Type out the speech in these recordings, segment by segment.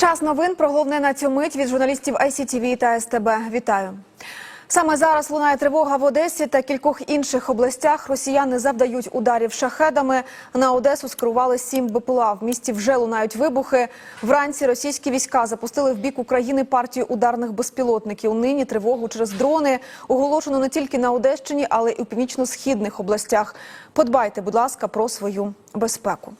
Час новин про головне на цю мить від журналістів ICTV та СТБ. Вітаю. Саме зараз лунає тривога в Одесі та кількох інших областях. Росіяни завдають ударів шахедами. На Одесу скерували сім БПЛА. В місті вже лунають вибухи. Вранці російські війська запустили в бік України партію ударних безпілотників. Нині тривогу через дрони оголошено не тільки на Одещині, але й у північно-східних областях. Подбайте, будь ласка, про свою безпеку.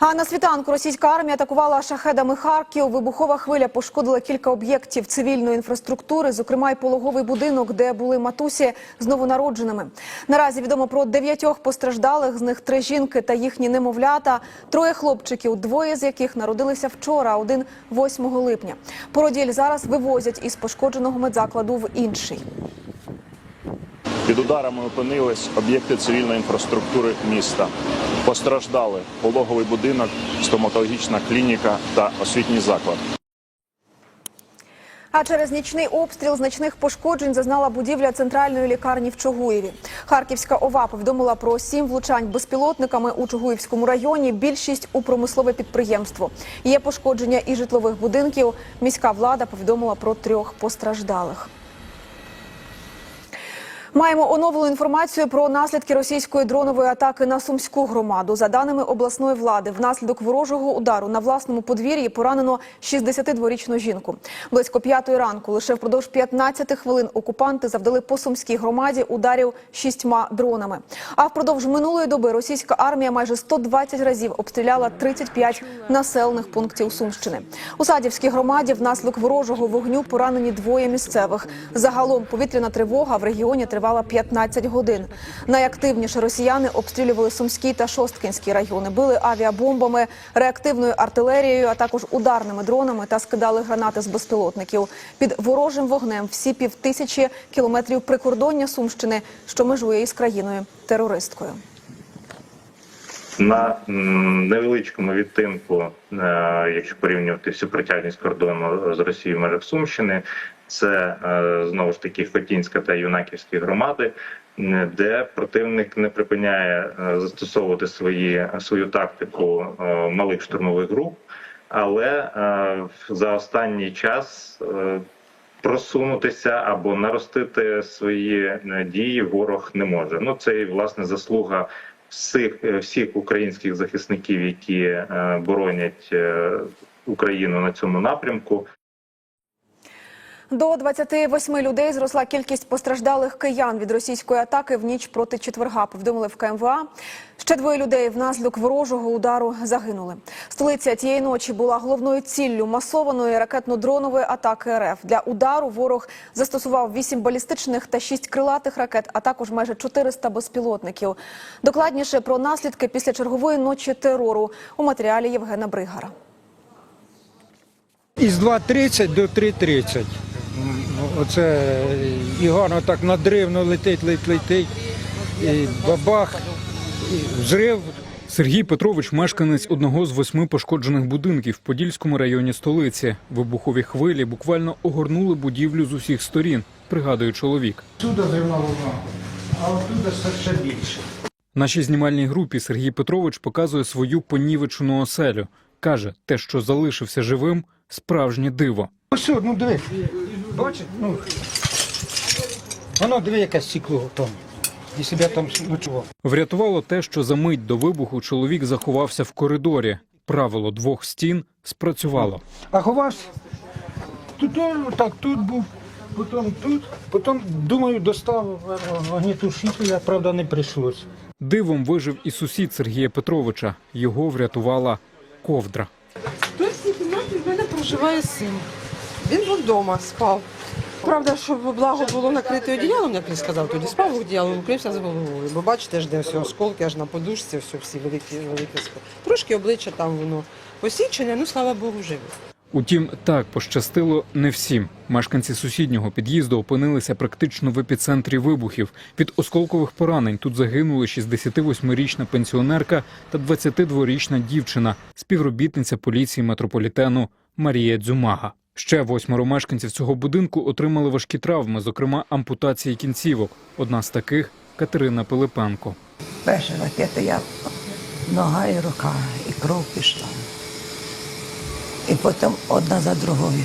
А на світанку російська армія атакувала шахедами Харків. Вибухова хвиля пошкодила кілька об'єктів цивільної інфраструктури, зокрема й пологовий будинок, де були матусі з новонародженими. Наразі відомо про дев'ятьох постраждалих, з них три жінки та їхні немовлята, троє хлопчиків, двоє з яких народилися вчора, один 8 липня. Породіль зараз вивозять із пошкодженого медзакладу в інший. Під ударами опинились об'єкти цивільної інфраструктури міста. Постраждали пологовий будинок, стоматологічна клініка та освітній заклад. А через нічний обстріл значних пошкоджень зазнала будівля центральної лікарні в Чугуєві. Харківська ОВА повідомила про сім влучань безпілотниками у Чугуївському районі. Більшість у промислове підприємство. Є пошкодження і житлових будинків. Міська влада повідомила про трьох постраждалих. Маємо оновлену інформацію про наслідки російської дронової атаки на сумську громаду. За даними обласної влади, внаслідок ворожого удару на власному подвір'ї поранено 62-річну жінку. Близько п'ятої ранку, лише впродовж 15 хвилин, окупанти завдали по сумській громаді ударів шістьма дронами. А впродовж минулої доби російська армія майже 120 разів обстріляла 35 населених пунктів Сумщини. У Садівській громаді внаслідок ворожого вогню поранені двоє місцевих. Загалом повітряна тривога в регіоні тривала 15 годин. Найактивніше росіяни обстрілювали Сумський та Шосткінський райони, били авіабомбами, реактивною артилерією, а також ударними дронами та скидали гранати з безпілотників. Під ворожим вогнем всі півтисячі кілометрів прикордоння Сумщини, що межує із країною терористкою. На невеличкому відтинку, е, якщо порівнювати всю протяжність кордону з Росією в межах Сумщини, це е, знову ж таки Хотінська та Юнаківські громади, де противник не припиняє е, застосовувати свої свою тактику е, малих штурмових груп, але за останній час. Просунутися або наростити свої дії ворог не може. Ну це і власне заслуга всіх всіх українських захисників, які боронять Україну на цьому напрямку. До 28 людей зросла кількість постраждалих киян від російської атаки в ніч проти четверга. Повідомили в КМВА. Ще двоє людей внаслідок ворожого удару загинули. Столиця тієї ночі була головною ціллю масованої ракетно-дронової атаки РФ. Для удару ворог застосував 8 балістичних та 6 крилатих ракет, а також майже 400 безпілотників. Докладніше про наслідки після чергової ночі терору у матеріалі Євгена Бригара. Із 2.30 до 3.30. М, Оце і гарно так надривно летить, летить, летить. І бабах, і взрив. Сергій Петрович мешканець одного з восьми пошкоджених будинків в Подільському районі столиці. Вибухові хвилі буквально огорнули будівлю з усіх сторін, пригадує чоловік. Сюди зривна волна, а оттуда ще більше. Нашій знімальній групі Сергій Петрович показує свою понівечену оселю. Каже, те, що залишився живим, справжнє диво. Ось, ну диви. Бачиш? Ну, воно диви, яке стекло там. І себе там ночував. Врятувало те, що за мить до вибуху чоловік заховався в коридорі. Правило двох стін спрацювало. А ховався. Тут ну, так, тут був, потім тут, потім, думаю, достав вогнетушителя, правда, не прийшлось. Дивом вижив і сусід Сергія Петровича. Його врятувала ковдра. Тут в цій кімнаті в мене проживає син. Він був вдома, спав. Правда, щоб благо було накрити одіялом, як він сказав, тоді спав одіялом, укрився з головою. Бо бачите, ж де всі осколки, аж на подушці, все, всі великі, великі осколки. Трошки обличчя там воно посічене, ну слава Богу, живе. Утім, так пощастило не всім. Мешканці сусіднього під'їзду опинилися практично в епіцентрі вибухів. Від осколкових поранень тут загинули 68-річна пенсіонерка та 22-річна дівчина, співробітниця поліції метрополітену Марія Дзюмага. Ще восьмеро мешканців цього будинку отримали важкі травми, зокрема ампутації кінцівок. Одна з таких Катерина Пилипенко. Перша ракета, я нога і рука, і кров пішла. і потім одна за другою.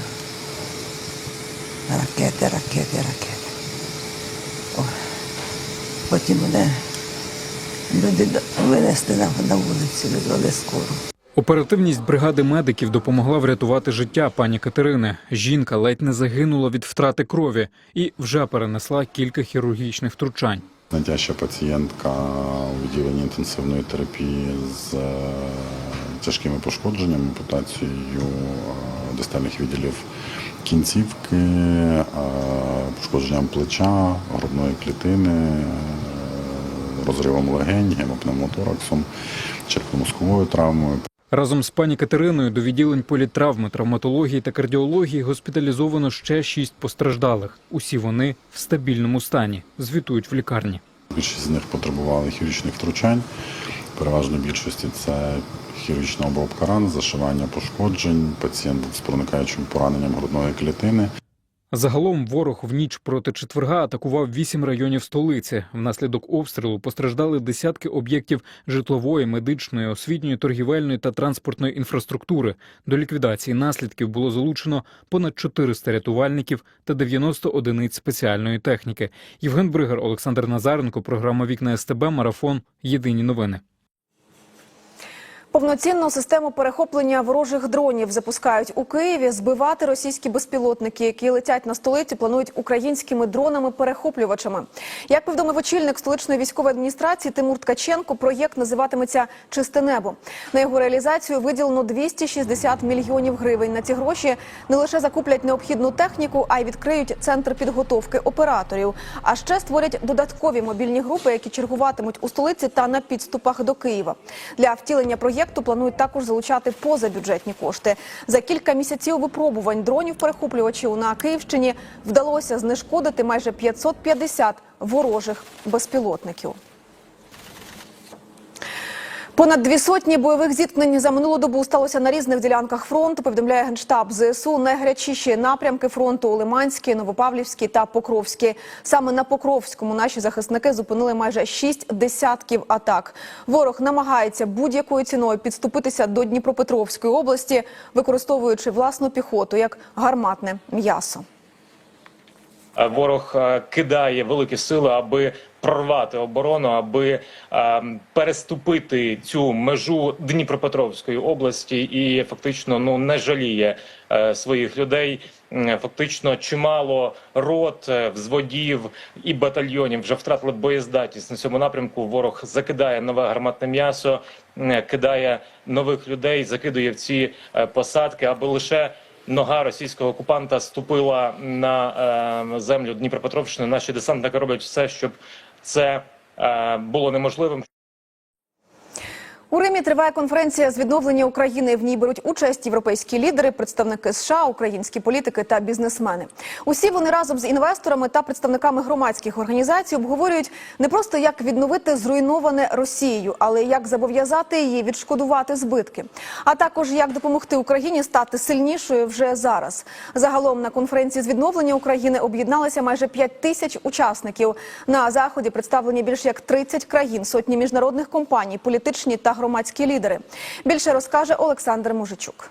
Ракети, ракети, ракети. Потім мене люди винесли на, вулицю, визвали скору. Оперативність бригади медиків допомогла врятувати життя пані Катерини. Жінка ледь не загинула від втрати крові і вже перенесла кілька хірургічних втручань. Найтяжча пацієнтка у відділенні інтенсивної терапії з е, тяжкими пошкодженнями, ампутацією е, дистальних відділів кінцівки, е, пошкодженням плеча, грудної клітини, розривом легень, гемопневмотораксом, черепно-мозковою травмою. Разом з пані Катериною до відділень політравми, травматології та кардіології госпіталізовано ще шість постраждалих. Усі вони в стабільному стані. Звітують в лікарні. Більшість з них потребували хірургічних втручань. Переважно більшості це хірургічна обробка ран, зашивання пошкоджень, пацієнт з проникаючим пораненням грудної клітини. Загалом ворог в ніч проти четверга атакував вісім районів столиці. Внаслідок обстрілу постраждали десятки об'єктів житлової, медичної, освітньої, торгівельної та транспортної інфраструктури. До ліквідації наслідків було залучено понад 400 рятувальників та 90 одиниць спеціальної техніки. Євген Бригар, Олександр Назаренко, програма Вікна СТБ, Марафон. Єдині новини. Повноцінну систему перехоплення ворожих дронів запускають у Києві. Збивати російські безпілотники, які летять на столиці, планують українськими дронами-перехоплювачами. Як повідомив очільник столичної військової адміністрації Тимур Ткаченко, проєкт називатиметься Чисте небо. На його реалізацію виділено 260 мільйонів гривень. На ці гроші не лише закуплять необхідну техніку, а й відкриють центр підготовки операторів. А ще створять додаткові мобільні групи, які чергуватимуть у столиці та на підступах до Києва. Для втілення проєкту планують також залучати позабюджетні кошти. За кілька місяців випробувань дронів перехоплювачів на Київщині вдалося знешкодити майже 550 ворожих безпілотників. Понад дві сотні бойових зіткнень за минулу добу сталося на різних ділянках фронту. Повідомляє генштаб ЗСУ. Найгарячіші напрямки фронту Лиманський, Новопавлівський та Покровський. Саме на Покровському наші захисники зупинили майже шість десятків атак. Ворог намагається будь-якою ціною підступитися до Дніпропетровської області, використовуючи власну піхоту як гарматне м'ясо. Е, Ворог е, кидає великі сили, аби прорвати оборону, аби е, переступити цю межу Дніпропетровської області і фактично ну не жаліє своїх людей. Фактично, чимало рот, взводів і батальйонів вже втратили боєздатність на цьому напрямку. Ворог закидає нове гарматне м'ясо, кидає нових людей, закидує в ці посадки, аби лише нога російського окупанта ступила на е, землю Дніпропетровщини. Наші десантники роблять все, щоб це е, було неможливим. У Римі триває конференція з відновлення України. В ній беруть участь європейські лідери, представники США, українські політики та бізнесмени. Усі вони разом з інвесторами та представниками громадських організацій обговорюють не просто як відновити зруйноване Росією, але як зобов'язати її відшкодувати збитки, а також як допомогти Україні стати сильнішою вже зараз. Загалом на конференції з відновлення України об'єдналися майже 5 тисяч учасників. На заході представлені більш як 30 країн, сотні міжнародних компаній, політичні та громадські лідери. Більше розкаже Олександр Мужичук.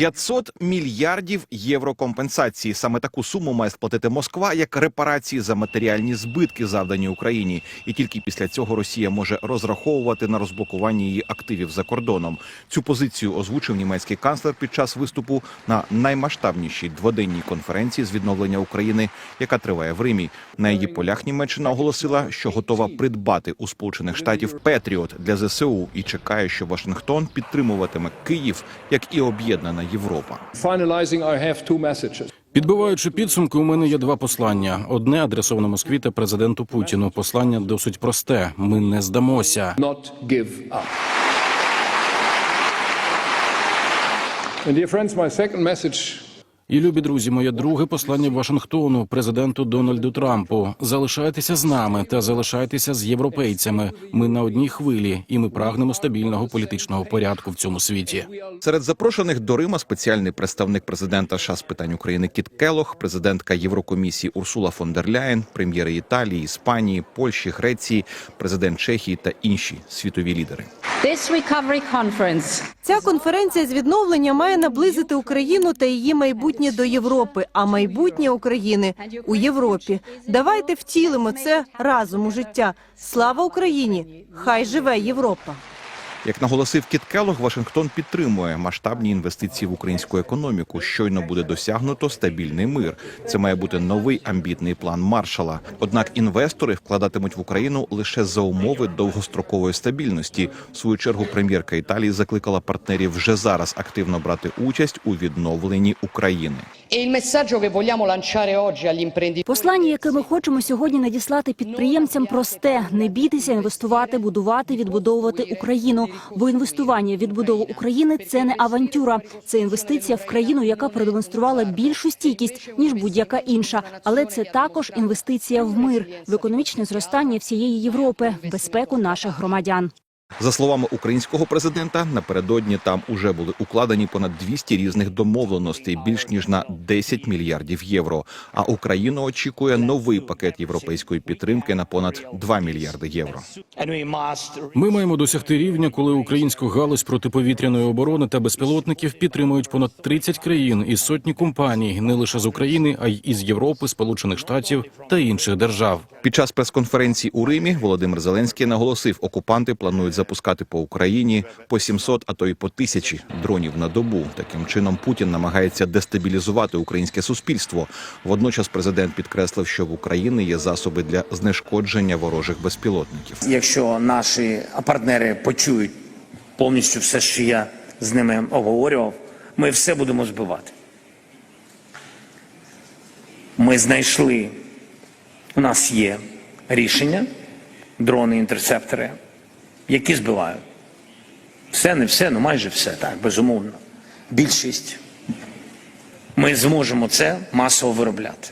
500 мільярдів євро компенсації. Саме таку суму має сплатити Москва як репарації за матеріальні збитки, завдані Україні. І тільки після цього Росія може розраховувати на розблокування її активів за кордоном. Цю позицію озвучив німецький канцлер під час виступу на наймасштабнішій дводенній конференції з відновлення України, яка триває в Римі. На її полях Німеччина оголосила, що готова придбати у Сполучених Штатів Петріот для ЗСУ і чекає, що Вашингтон підтримуватиме Київ як і об'єднана Європа. Finalizing, I have two messages. Підбиваючи підсумки, у мене є два послання: одне адресоване Москві та президенту Путіну. Послання досить просте: ми не здамося. And dear friends, my second message І любі друзі, моє друге послання Вашингтону, президенту Дональду Трампу. Залишайтеся з нами та залишайтеся з європейцями. Ми на одній хвилі, і ми прагнемо стабільного політичного порядку в цьому світі. Серед запрошених до Рима спеціальний представник президента США з питань України Кіт Келох, президентка Єврокомісії Урсула фон дер Ляєн, прем'єри Італії, Іспанії, Польщі, Греції, президент Чехії та інші світові лідери. This recovery conference Ця конференція з відновлення має наблизити Україну та її майбутнє до Європи, а майбутнє України у Європі. Давайте втілимо це разом у життя. Слава Україні! Хай живе Європа! Як наголосив Кіт Келох, Вашингтон підтримує масштабні інвестиції в українську економіку. Щойно буде досягнуто стабільний мир. Це має бути новий амбітний план Маршала. Однак інвестори вкладатимуть в Україну лише за умови довгострокової стабільності. В свою чергу прем'єрка Італії закликала партнерів вже зараз активно брати участь у відновленні України. Послання, яке ми хочемо сьогодні надіслати підприємцям, просте: не бійтеся інвестувати, будувати, відбудовувати Україну. Бо інвестування в відбудову України це не авантюра, це інвестиція в країну, яка продемонструвала більшу стійкість ніж будь-яка інша. Але це також інвестиція в мир, в економічне зростання всієї Європи, в безпеку наших громадян. За словами українського президента, напередодні там уже були укладені понад 200 різних домовленостей, більш ніж на 10 мільярдів євро. А Україну очікує новий пакет європейської підтримки на понад 2 мільярди євро. Ми маємо досягти рівня, коли українську галузь протиповітряної оборони та безпілотників підтримують понад 30 країн і сотні компаній, не лише з України, а й із Європи, Сполучених Штатів та інших держав. Під час прес-конференції у Римі Володимир Зеленський наголосив, окупанти планують запускати по Україні по 700, а то й по тисячі дронів на добу. Таким чином Путін намагається дестабілізувати українське суспільство. Водночас президент підкреслив, що в Україні є засоби для знешкодження ворожих безпілотників. Якщо наші партнери почують повністю все, що я з ними обговорював, ми все будемо збивати. Ми знайшли, у нас є рішення, дрони, інтерцептори, які збивають. Все, не все, ну майже все, так, безумовно. Більшість. Ми зможемо це масово виробляти.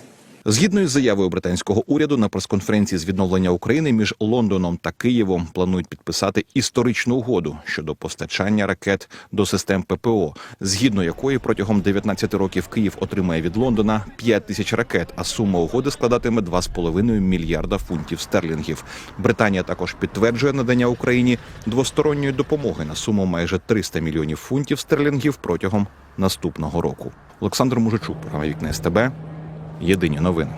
Згідно із заявою британського уряду на прес-конференції з відновлення України між Лондоном та Києвом планують підписати історичну угоду щодо постачання ракет до систем ППО, згідно якої протягом 19 років Київ отримає від Лондона 5 тисяч ракет, а сума угоди складатиме 2,5 мільярда фунтів стерлінгів. Британія також підтверджує надання Україні двосторонньої допомоги на суму майже 300 мільйонів фунтів стерлінгів протягом наступного року. Олександр Мужичук, програма Вікна СТБ. Єдині новини.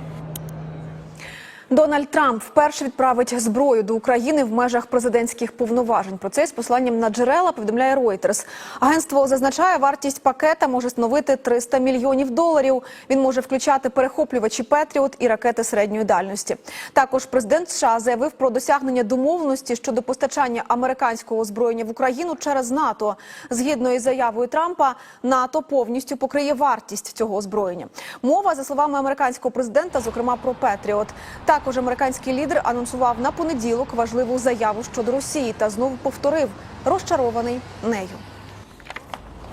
Дональд Трамп вперше відправить зброю до України в межах президентських повноважень. Про це з посланням на джерела повідомляє Reuters. Агентство зазначає, вартість пакета може становити 300 мільйонів доларів. Він може включати перехоплювачі Петріот і ракети середньої дальності. Також президент США заявив про досягнення домовленості щодо постачання американського озброєння в Україну через НАТО. Згідно із заявою Трампа, НАТО повністю покриє вартість цього озброєння. Мова за словами американського президента, зокрема про Петріот. Також американський лідер анонсував на понеділок важливу заяву щодо Росії та знову повторив розчарований нею.